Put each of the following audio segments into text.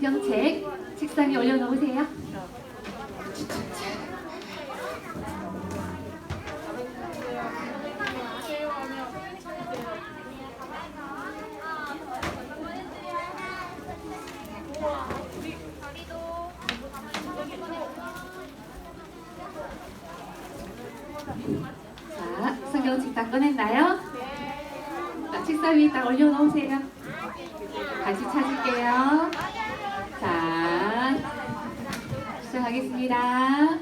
성경책 책상에 올려놓으세요. 자, 성경책 다 꺼냈나요? 자, 책상 위에 딱 올려놓으세요. 다시 찾을게요. 시작하겠습니다.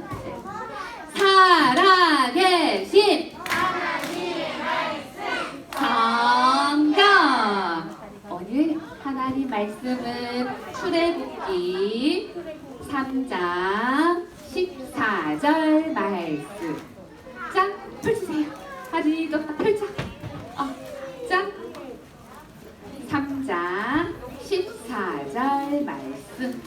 살아계신 성경. 오늘 하나님 말씀은 출애굽기 3장 14절 말씀. 자 펼치세요. 하리도 펼쳐. 어, 자 3장 14절 말씀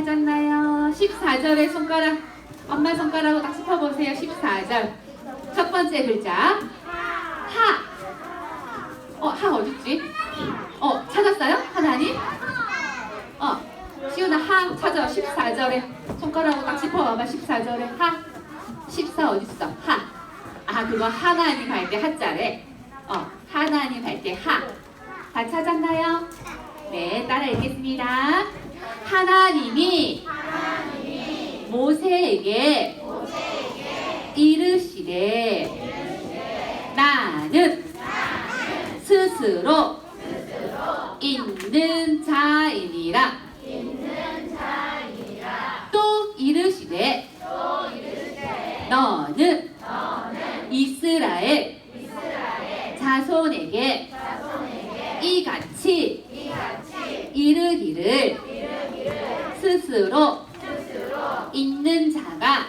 다 찾았나요? 14절의 손가락 엄마 손가락으로 딱 짚어보세요 14절 첫 번째 글자 하 어, 하 어딨지? 어, 찾았어요? 하나님? 어, 시훈아 하 찾아 14절에 손가락으로 딱 짚어봐봐 14절에 하 14 어딨어? 하 아, 그거 하나님 할 때 하자래 어, 하나님 할 때 하. 다 찾았나요? 네, 따라 읽겠습니다. 하나님이 모세에게 이르시되 나는 스스로 있는 자이니라. 또 이르시되 이스라엘 자손에게 이같이 이르기를 스스로 있는 자가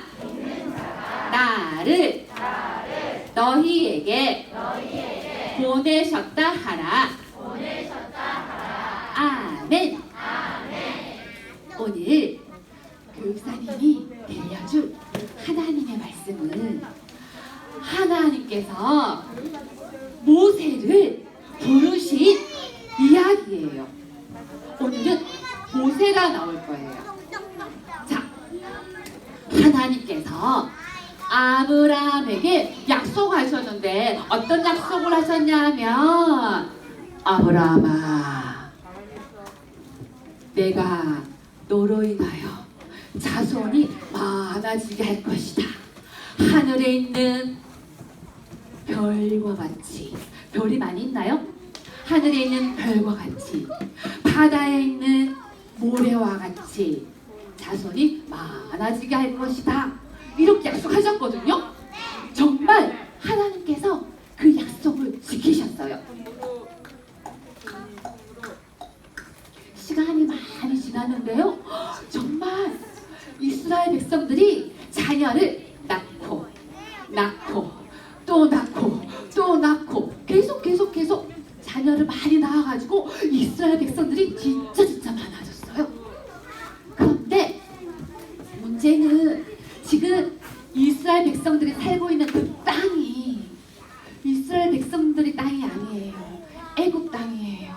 나를 너희에게 보내셨다 하라. 아멘. 오늘 교육사님이 들려줄 하나님의 말씀은 하나님께서 모세를 부르신 이야기예요. 오늘은 모세가 나올 거예요. 자, 하나님께서 아브라함에게 약속하셨는데 어떤 약속을 하셨냐면 아브라함아 내가 너로 인하여 자손이 많아지게 할 것이다. 하늘에 있는 별과 같이 별이 많이 있나요? 하늘에 있는 별과 같이 바다에 있는 모래와 같이 자손이 많아지게 할 것이다. 이렇게 약속하셨거든요. 정말 하나님께서 그 약속을 지키셨어요. 시간이 많이 지났는데요. 정말 이스라엘 백성들이 자녀를 낳고 또 낳고 또 낳고 계속 계속 계속 자녀를 많이 낳아가지고 이스라엘 백성들이 진짜 진짜 많아졌어요. 그런데 문제는 지금 이스라엘 백성들이 살고 있는 그 땅이 이스라엘 백성들이 땅이 아니에요. 애굽 땅이에요.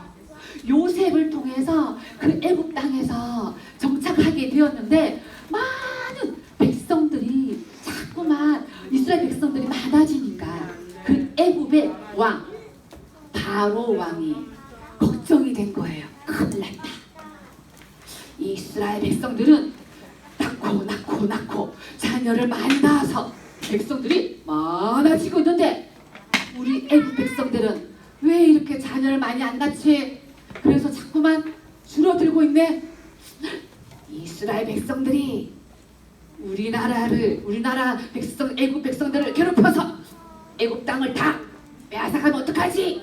요셉을 통해서 그 애굽 땅에서 정착하게 되었는데 많은 백성들이 자꾸만 이스라엘 백성들이 많아지니까 그 애굽의 왕 바로 왕이 걱정이 된 거예요. 큰일 났다. 이스라엘 백성들은 낳고 낳고 낳고 자녀를 많이 낳아서 백성들이 많아지고 있는데 우리 애국 백성들은 왜 이렇게 자녀를 많이 안 낳지? 그래서 자꾸만 줄어들고 있네. 이스라엘 백성들이 우리나라를 우리나라 백성 애국 백성들을 괴롭혀서 애국 땅을 다 빼앗아가면 어떡하지?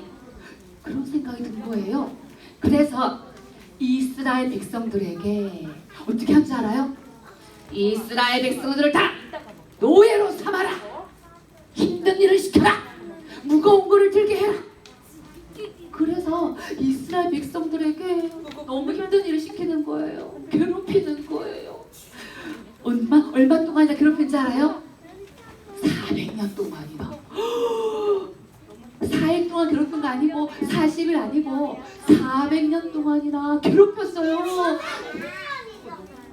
그런 생각이 든 거예요. 그래서 이스라엘 백성들에게 어떻게 한 줄 알아요? 이스라엘 백성들을 다 노예로 삼아라. 힘든 일을 시켜라. 무거운 거를 들게 해라. 그래서 이스라엘 백성들에게 너무 힘든 일을 시키는 거예요. 괴롭히는 거예요. 얼마 얼마 동안이나 괴롭힌 줄 알아요? 400년 동안이나. 4 4일 동안 괴롭힌 거 아니고 40일 아니고 400년 동안이나 괴롭혔어요.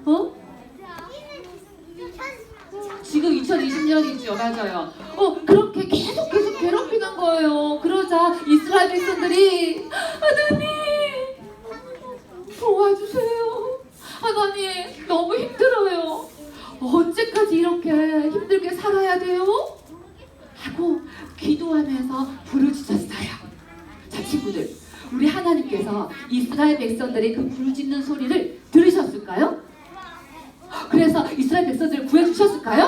어? 지금 2020년이죠, 맞아요. 어, 그렇게 계속 계속 괴롭히는 거예요. 그러자 이스라엘 백성들이 하나님 도와주세요. 하나님 너무 힘들어요. 언제까지 이렇게 힘들게 살아야 돼요? 하고 기도하면서 부르짖었어요. 자, 친구들, 우리 하나님께서 이스라엘 백성들의 그 부르짖는 소리를 들으셨을까요? 그래서 이스라엘 백성들을 구해주셨을까요?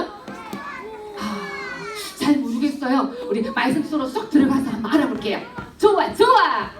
아, 잘 모르겠어요. 우리 말씀 속으로 쏙 들어가서 한번 알아볼게요. 좋아, 좋아.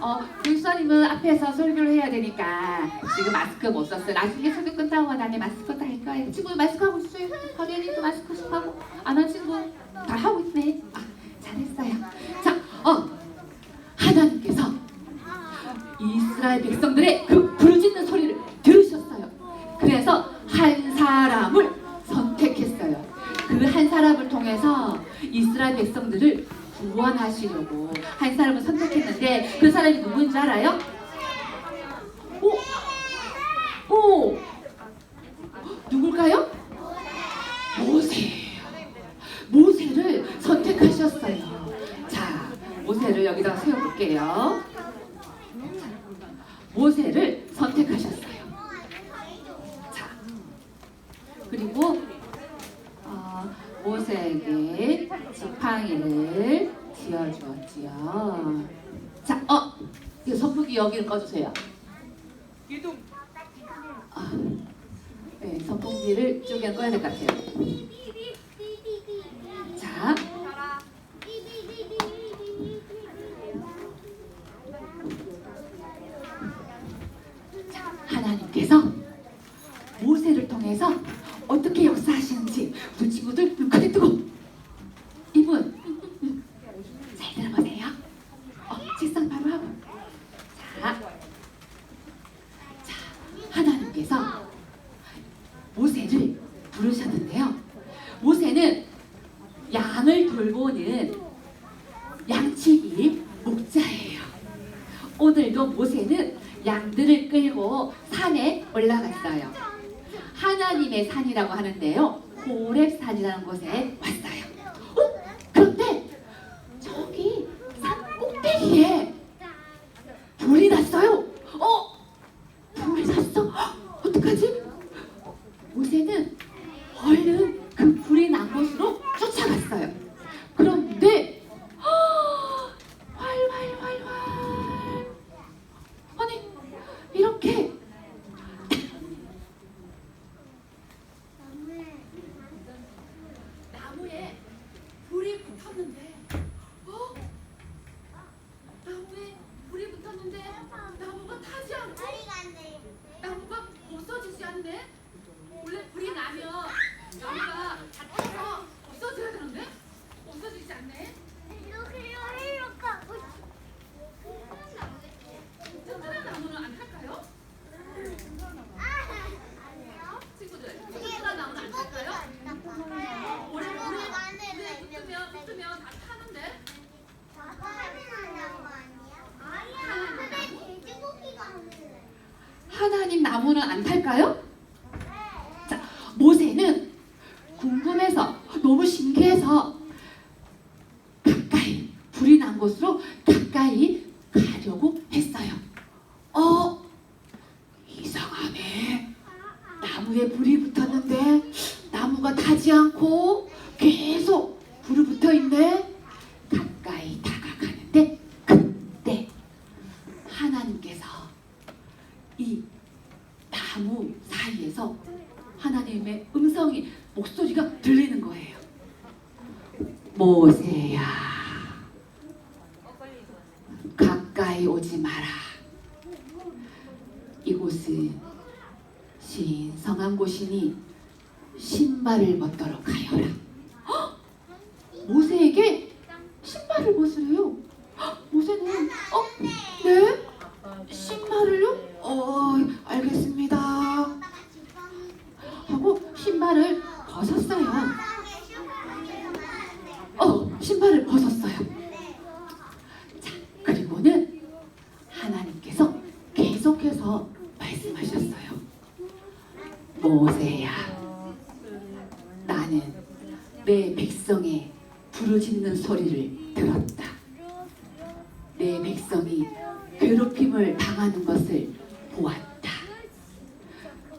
어, 교육사님은 앞에서 설교를 해야 되니까 지금 마스크 못 썼어요. 나중에 설교 끝나고 나면 마스크 다할 거예요. 친구 마스크 하고 있어요. 가리언이도 마스크 하고 안 한 친구 다 하고 있네. 아, 잘했어요. 자, 어, 하나님께서 이스라엘 백성들의 그 부르짖는 소리를 들으셨어요. 그래서 한 사람을 선택했어요. 그 한 사람을 통해서 이스라엘 백성들을 구원하시려고 한 사람을 선택했는데 그 사람이 누구인지 알아요? 오, 오, 누굴까요? 모세예요. 모세를 선택하셨어요. 자, 모세를 여기다가 세워볼게요. 모세를 선택하셨어요. 자, 그리고 어, 모세에게 지팡이를 지어주었지요. 자, 어, 이 선풍기 여기를 꺼주세요. 기둥 아, 네, 선풍기를 쪽에 꺼야 될 것 같아요. 자, 하나님께서 모세를 통해서 어떻게 역사하시는지 우리 친구들 눈 크게 뜨고 이분 잘 들어보세요. 어, 책상 바로 하고 자, 자 하나님께서 모세를 부르셨는데요. 모세는 양을 돌보는 양치기 목자예요. 오늘도 모세는 양들을 끌고 산에 올라갔어요. 하나님의 산이라고 하는데요. 호렙산이라는 곳에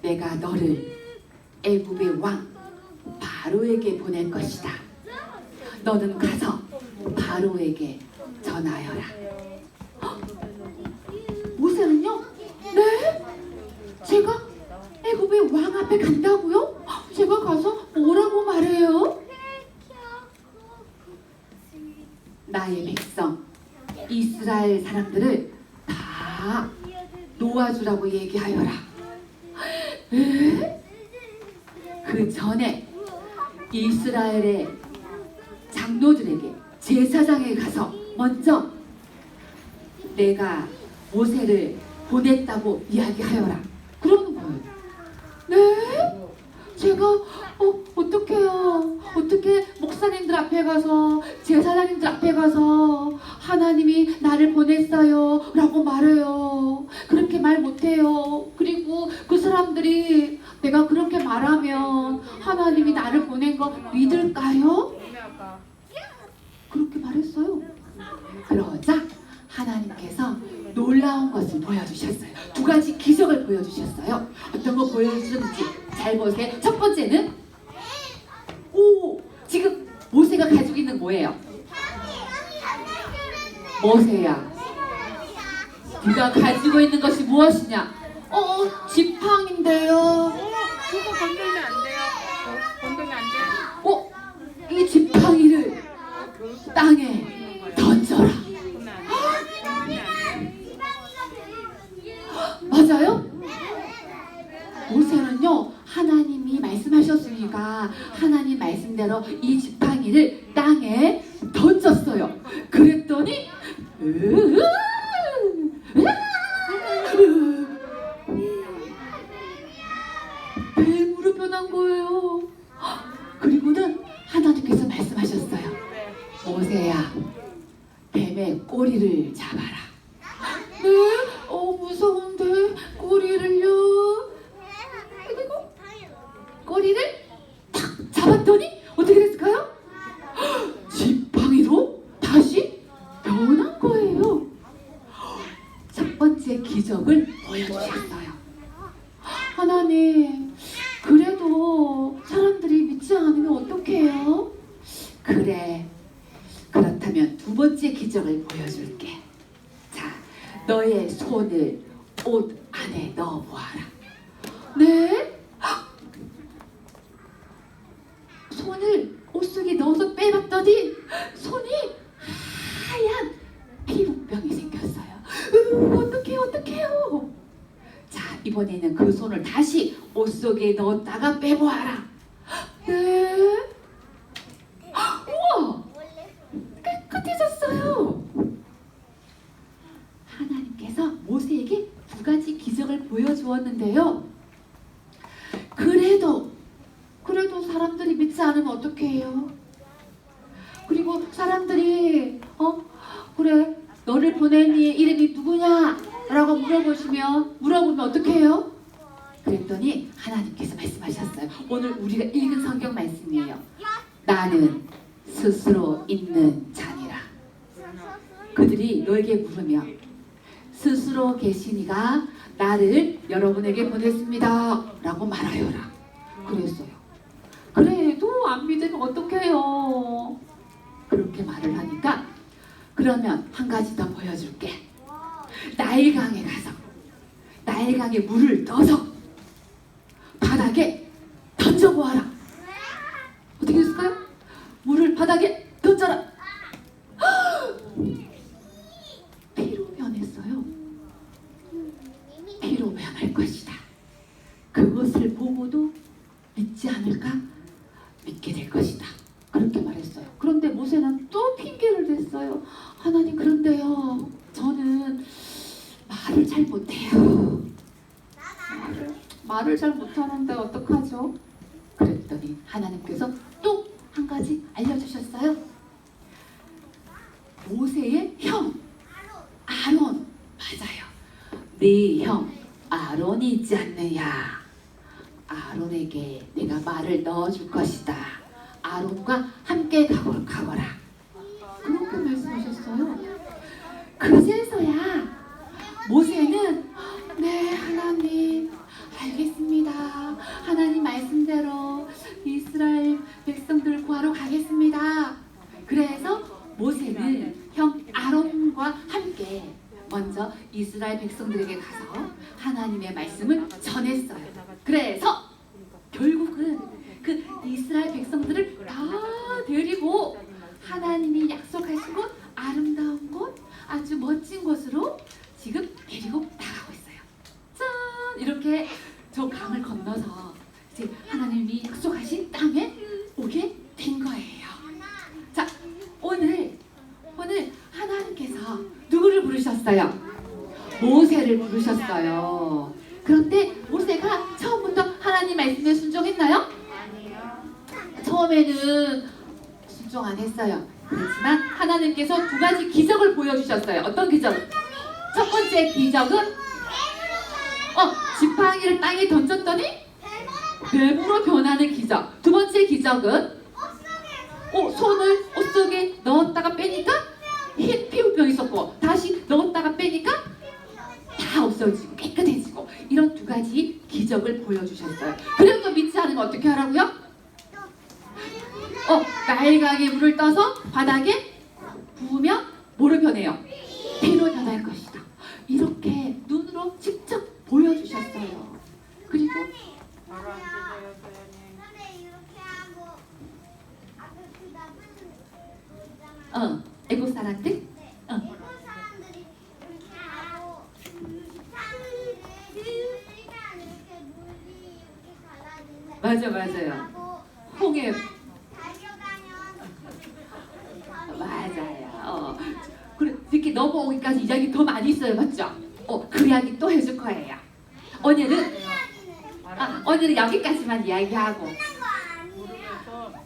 내가 너를 애굽의 왕 바로에게 보낼 것이다 너는 가서 바로에게 전하여라 모세는요? 네? 제가 애굽의 왕 앞에 간다고요? 제가 가서 뭐라고 말해요? 나의 백성 이스라엘 사람들을 다 놓아주라고 얘기하여라. 에? 그 전에 이스라엘의 장로들에게 제사장에 가서 먼저 내가 모세를 보냈다고 이야기하여라. 그러는 거예요. 네? 제가 어 어떡해요? 어떻게 목사님들 앞에 가서 제사장님들 앞에 가서 하나님이 나를 보냈어요 라고 말해요. 그렇게 말 못해요. 그리고 그 사람들이 내가 그렇게 말하면 하나님이 나를 보낸 거 믿을까요? 그렇게 말했어요. 그러자 하나님께서 놀라운 것을 보여주셨어요. 두 가지 기적을 보여주셨어요. 어떤 거 보여주셨는지 잘 보세요. 첫 번째는 오 지금 모세가 가지고 있는 뭐예요? 모세야. 네가 가지고 있는 것이 무엇이냐? 어 지팡인데요. 어, 그거 건들면 안 돼요. 어, 건들면 안 돼요. 어 이 지팡이를 땅에 던져라. 맞아요? 모세는요 하나님이 말씀하셨으니까 하나님 말씀대로 이 지팡이를 땅에 던졌어요. 그랬더니 으으으, 뱀으로 변한 거예요. 그리고는 하나님께서 말씀하셨어요. 네. 모세야, 뱀의 꼬리를 잡아라. 네? 어 무서운데 꼬리를요? 그리고 꼬리를 탁 잡았더니 어떻게 됐을까요? 헉, 지팡이로 다시 변한 거예요. 첫 번째 기적을 보여주셨어요. 하나님, 그래도 사람들이 믿지 않으면 어떡해요? 그래. 그렇다면 두 번째 기적을 보여줄게. 자, 너의 손을 옷 안에 넣어 보아라. 네? 헉! 손을 옷 속에 넣어서 빼봤더니 손이 하얀 피부병이 생겼어요. 으, 어떡해요, 어떡해요. 자, 이번에는 그 손을 다시 옷 속에 넣었다가 빼보아라. 기적을 보여주었는데요. 그래도 그래도 사람들이 믿지 않으면 어떡해요? 그리고 사람들이 어 그래 너를 보낸 이의 이름이 누구냐? 라고 물어보시면 물어보면 어떡해요? 그랬더니 하나님께서 말씀하셨어요. 오늘 우리가 읽은 성경 말씀이에요. 나는 스스로 있는 자니라. 그들이 너에게 물으며 스스로 계시니가 나를 여러분에게 보냈습니다. 라고 말하여라. 그랬어요. 그래도 안 믿으면 어떡해요? 그렇게 말을 하니까 그러면 한 가지 더 보여줄게. 나일강에 가서 나일강에 물을 넣어서 바닥에 던져보아라. 어떻게 됐을까요? 물을 바닥에 던져 말을 잘 못해요. 말을, 말을 잘 못하는데 어떡하죠? 그랬더니 하나님께서 또 한 가지 알려주셨어요. 모세의 형 아론 맞아요. 네 형 아론이 있지 않느냐? 아론에게 내가 말을 넣어줄 것이다. 아론과 함께 가고, 가거라. 그렇게 말씀하셨어요. 그제서야 모세는 네 하나님 알겠습니다. 하나님 말씀대로 이스라엘 백성들을 구하러 가겠습니다. 그래서 모세는 형 아론과 함께 먼저 이스라엘 백성들에게 가서 하나님의 말씀을 전했어요. 그래서 결국은 그 이스라엘 백성들을 다 데리고 하나님이 약속하신 곳 아름다운 곳 아주 멋진 곳으로 지금 데리고. 짠 이렇게 저 강을 건너서 이제 하나님이 약속하신 땅에 오게 된 거예요. 자 오늘 오늘 하나님께서 누구를 부르셨어요? 모세를 부르셨어요. 그런데 모세가 처음부터 하나님 말씀에 순종했나요? 처음에는 순종 안 했어요. 그렇지만 하나님께서 두 가지 기적을 보여주셨어요. 어떤 기적? 첫 번째 기적은 어 지팡이를 땅에 던졌더니 뱀으로 변하는 기적. 두 번째 기적은 어 손을 옷 속에 넣었다가 빼니까 흰 피부병 있었고 다시 넣었다가 빼니까 다 없어지고 깨끗해지고 이런 두 가지 기적을 보여주셨어요. 그래도 믿지 않으면 어떻게 하라고요? 어, 빨강에 물을 떠서 바닥에 부으면 뭐로 변해요? 피로 변할 것이다. 이렇게 눈으로 직접 보여주셨어요. 그리고. 어, 애국 사람들 어. 맞아 맞아요. 홍해 맞아요. 어. 그래 이렇게 넘어오기까지 이야기 더 많이 있어요, 맞죠? 어, 그 이야기 또 해줄 거예요. 오늘은 아, 오늘은 여기까지만 이야기하고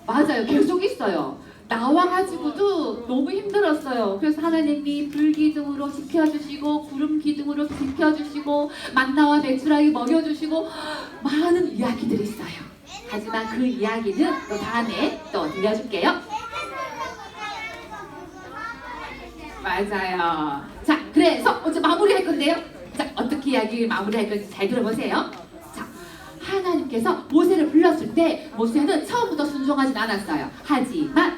맞아요. 계속 있어요. 나와가지고도 너무 힘들었어요. 그래서 하나님이 불 기둥으로 지켜주시고 구름 기둥으로 지켜주시고 만나와 배추라기 먹여주시고 많은 이야기들이 있어요. 하지만 그 이야기는 또 다음에 또 들려줄게요. 맞아요. 자, 그래서 이제 마무리할 건데요. 자, 어떻게 이야기 마무리할 건지 잘 들어보세요. 자, 하나님께서 모세를 불렀을 때 모세는 처음부터 순종하진 않았어요. 하지만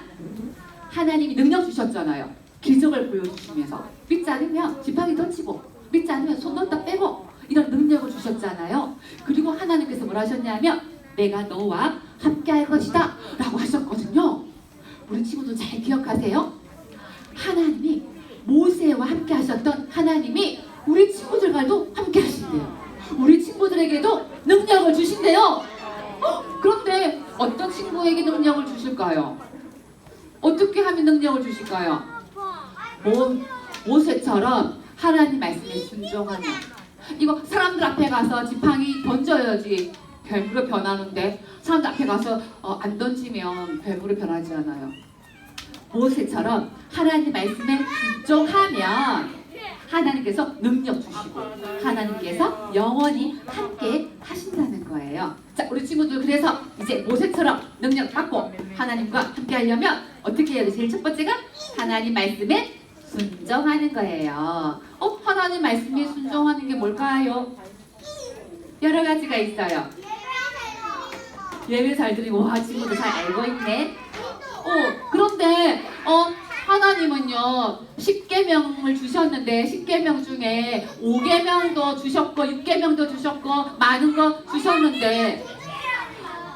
하나님이 능력 주셨잖아요. 기적을 보여주시면서 믿지 않으면 지팡이 던지고 믿지 않으면 손 넣다 빼고 이런 능력을 주셨잖아요. 그리고 하나님께서 뭘 하셨냐면 내가 너와 함께 할 것이다 라고 하셨거든요. 우리 친구들 잘 기억하세요. 하나님이 모세와 함께 하셨던 하나님이 우리 친구들과도 함께 하신대요. 우리 친구들에게도 능력을 주신대요. 어? 그런데 어떤 친구에게 능력을 주실까요? 어떻게 하면 능력을 주실까요? 모, 모세처럼 하나님 말씀에 순종하는 이거 사람들 앞에 가서 지팡이 던져야지 뱀으로 변하는데 사람들 앞에 가서 어, 안 던지면 뱀으로 변하지 않아요. 모세처럼 하나님 말씀에 순종하면 하나님께서 능력 주시고 하나님께서 영원히 함께 하신다는 거예요. 자, 우리 친구들 그래서 이제 모세처럼 능력 받고 하나님과 함께 하려면 어떻게 해야 돼? 제일 첫 번째가 하나님 말씀에 순종하는 거예요. 어, 하나님 말씀에 순종하는 게 뭘까요? 여러 가지가 있어요. 예배 잘 드리고 와 친구들 잘 알고 있네. 어 그런데 어 하나님은요 십계명을 주셨는데 십계명 중에 오계명도 주셨고 육계명도 주셨고 많은 거 주셨는데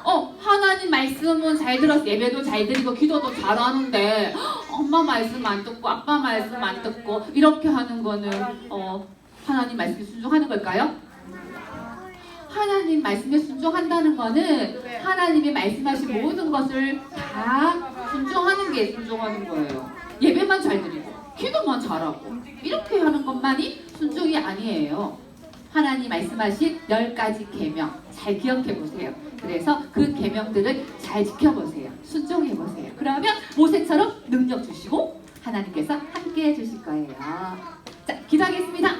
어 하나님 말씀은 잘 들었어 예배도 잘 드리고 기도도 잘하는데 엄마 말씀 안 듣고 아빠 말씀 안 듣고 이렇게 하는 거는 어 하나님 말씀에 순종하는 걸까요? 하나님 말씀에 순종한다는 거는 하나님이 말씀하신 모든 것을 다 순종하는 게 순종하는 거예요. 예배만 잘 드리고 기도만 잘하고 이렇게 하는 것만이 순종이 아니에요. 하나님 말씀하신 열 가지 계명 잘 기억해 보세요. 그래서 그 계명들을 잘 지켜보세요. 순종해 보세요. 그러면 모세처럼 능력 주시고 하나님께서 함께 해주실 거예요. 자, 기도하겠습니다.